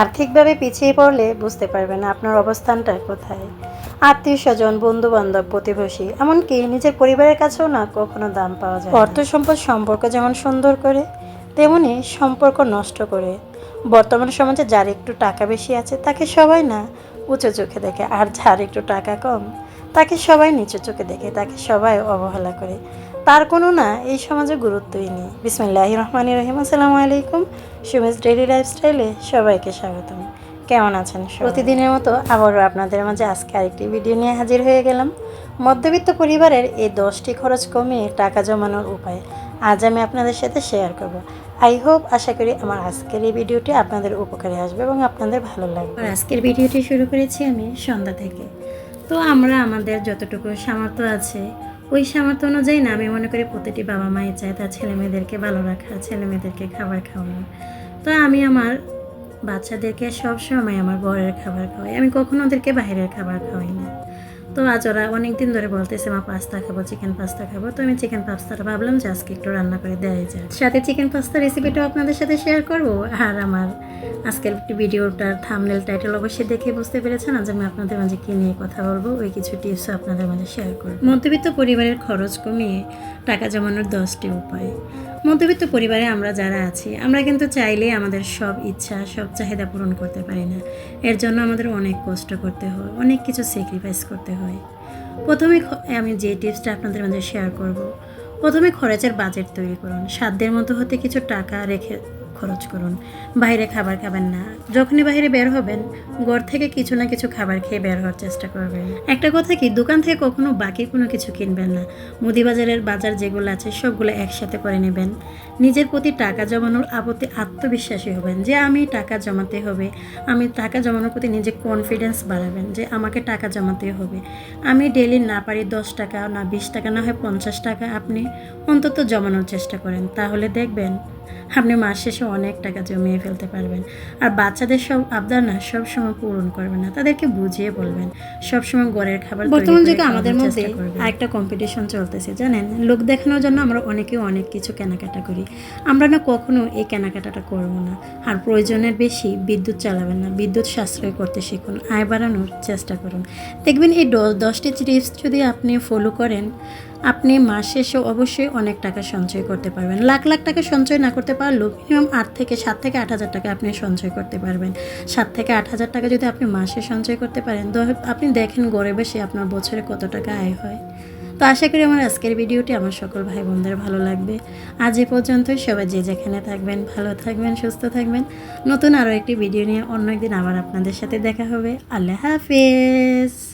আর্থিকভাবে পিছিয়ে পড়লে বুঝতে পারবেন আপনার অবস্থানটা কোথায়। আত্মীয় স্বজন বন্ধু বান্ধব প্রতিবেশী, এমনকি নিজের পরিবারের কাছেও না কখনো দাম পাওয়া যায় অর্থ সম্পদ সম্পর্ক যেমন সুন্দর করে, তেমনি সম্পর্ক নষ্ট করে। বর্তমান সমাজে যার একটু টাকা বেশি আছে, তাকে সবাই না উঁচু চোখে দেখে, আর যার একটু টাকা কম তাকে সবাই নিচু চোখে দেখে তাকে সবাই অবহেলা করে। তার কোনো না এই সমাজে গুরুত্বই নেই। বিসমিল্লাহ রহমান রহিম। আসসালামু আলাইকুম। সুমেশ ডেইলি লাইফস্টাইলে সবাইকে স্বাগতম। কেমন আছেন প্রতিদিনের মতো আবারও আপনাদের মাঝে আজকে আরেকটি ভিডিও নিয়ে হাজির হয়ে গেলাম। মধ্যবিত্ত পরিবারের এই দশটি খরচ কমিয়ে টাকা জমানোর উপায় আজ আমি আপনাদের সাথে শেয়ার করব। আই হোপ আশা করি আমার আজকের এই ভিডিওটি আপনাদের উপকারে আসবে এবং আপনাদের ভালো লাগবে। আজকের ভিডিওটি শুরু করেছি আমি সন্ধ্যা থেকে। তো আমরা আমাদের যতটুকু সামর্থ্য আছে, ওই সামর্থ্য অনুযায়ী না, আমি মনে করি প্রতিটি বাবা মাই চায় তার ছেলেমেয়েদেরকে ভালো রাখা ছেলেমেয়েদেরকে খাবার খাওয়ানো। তো আমি আমার বাচ্চাদেরকে সবসময় আমার ঘরের খাবার খাওয়াই। আমি কখনো ওদেরকে বাইরের খাবার খাওয়াই না। তো আজ ওরা অনেক দিন ধরে বলতেছে, মা, পাস্তা খাব, চিকেন পাস্তা খাব। তো আমি চিকেন পাস্তাটা ভাবলাম যে আজকে একটু রান্না করে দেওয়াই যায় সাথে চিকেন পাস্তা রেসিপিটাও আপনাদের সাথে শেয়ার করব। আর আমার আজকের ভিডিওটার থামনেল টাইটেল অবশ্যই দেখে বুঝতে পেরেছেন। আজ আমি আপনাদের মাঝে কী নিয়ে কথা বলব, ওই কিছু টিপসও আপনাদের মাঝে শেয়ার করব। মধ্যবিত্ত পরিবারের খরচ কমিয়ে টাকা জমানোর দশটি উপায়। মধ্যবিত্ত পরিবারে আমরা যারা আছি, আমরা কিন্তু চাইলেই আমাদের সব ইচ্ছা, সব চাহিদা পূরণ করতে পারি না। এর জন্য আমাদের অনেক কষ্ট করতে হয়, অনেক কিছু স্যাক্রিফাইস করতে হয়। প্রথমে আমি যে টিপসটা আপনাদের মধ্যে শেয়ার করব। প্রথমে খরচের বাজেট তৈরি করুন। সাধ্যের মতো হতে কিছু টাকা রেখে খরচ করুন। বাইরে খাবার খাবেন না। যখনই বাইরে বের হবেন, ঘর থেকে কিছু না কিছু খাবার খেয়ে বের হওয়ার চেষ্টা করবেন। একটা কথা কি, দোকান থেকে কখনো বাকি কোনো কিছু কিনবেন না। মুদি বাজারের বাজার যেগুলো আছে, সবগুলো একসাথে করে নেবেন। নিজের প্রতি টাকা জমানোর আপত্তি আত্মবিশ্বাসী হবেন যে, আমি টাকা জমাতে হবে। আমি টাকা জমানোর প্রতি নিজে কনফিডেন্স বাড়াবেন যে, আমাকে টাকা জমাতে হবে। আমি ডেলি না পারি দশ টাকা, না বিশ টাকা, না হয় পঞ্চাশ টাকা আপনি অন্তত জমানোর চেষ্টা করেন। তাহলে দেখবেন আপনি মাস শেষে অনেক টাকা জমিয়ে ফেলতে পারবেন। আর বাচ্চাদের সব আবদার না সব সময় পূরণ করবেন না তাদেরকে বুঝিয়ে বলবেন। সব সময় ঘরের খাবার বর্তমান যুগে আমাদের মধ্যে আরেকটা কম্পিটিশন চলতেছে জানেন? লোক দেখানোর জন্য আমরা অনেকে অনেক কিছু কেনাকাটা করি। আমরা না কখনো এই কেনাকাটাটা করব না। আর প্রয়োজনের বেশি বিদ্যুৎ চালাবেন না বিদ্যুৎ সাশ্রয় করতে শিখুন আয় বাড়ানোর চেষ্টা করুন। দেখবেন এই দশটি টিপস যদি আপনি ফলো করেন আপনি মাস শেষে অবশ্যই অনেক টাকা সঞ্চয় করতে পারবেন। লাখ লাখ টাকা সঞ্চয় না করতে পারলেও মিনিমাম আট থেকে সাত থেকে আট হাজার টাকা আপনি সঞ্চয় করতে পারবেন। সাত থেকে আট হাজার টাকা যদি আপনি মাসে সঞ্চয় করতে পারেন আপনি দেখেন গড়ে বেশি আপনার বছরে কত টাকা আয় হয়। তো আশা করি আমার আজকের ভিডিওটি আমার সকল ভাই বোনদের ভালো লাগবে। আজ এ পর্যন্তই, সবাই যে যেখানে থাকবেন, ভালো থাকবেন, সুস্থ থাকবেন। নতুন আরও একটি ভিডিও নিয়ে অন্য একদিন আবার আপনাদের সাথে দেখা হবে। আল্লাহ হাফেজ!